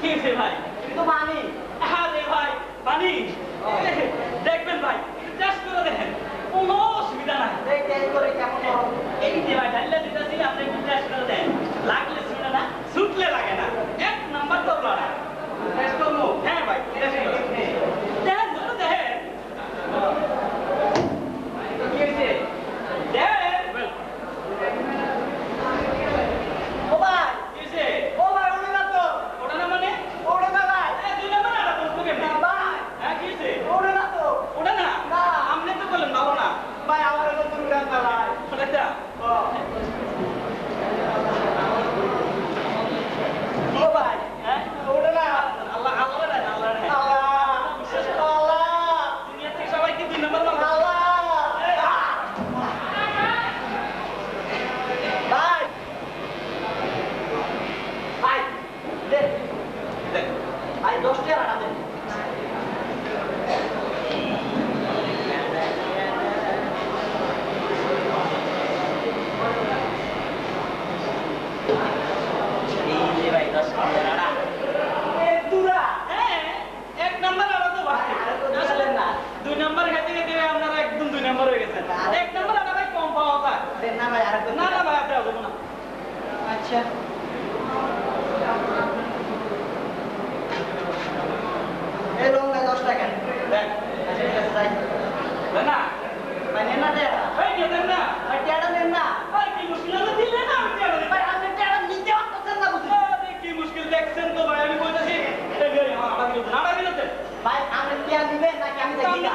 কি রে ভাই? তো বানি হ্যাঁ রে ভাই বানি দেখবেন ভাই টেস্ট করে দেখেন কোনো অসুবিধা নাই। এই যে ভাই ডাইলে দিতেছি আপনি আসেন এই লঙ্কা দশ টাকা দেখ আচ্ছা, ঠিক আছে, যাই। না ভাই, নেন না টেয়ারা। এই কেন না ভাই, টেয়ারা নেন না। ভাই কি মুশকিল আছে দিলে না আমি ভাই, আপনি নিতে পারতেছেন না? আরে কি মুশকিল দেখছেন তো ভাই আমি কইতাছি এই ভাই আমার আড়া না দিতে ভাই, আপনি টেয়ারা নিবেন নাকি আমি দেখি না?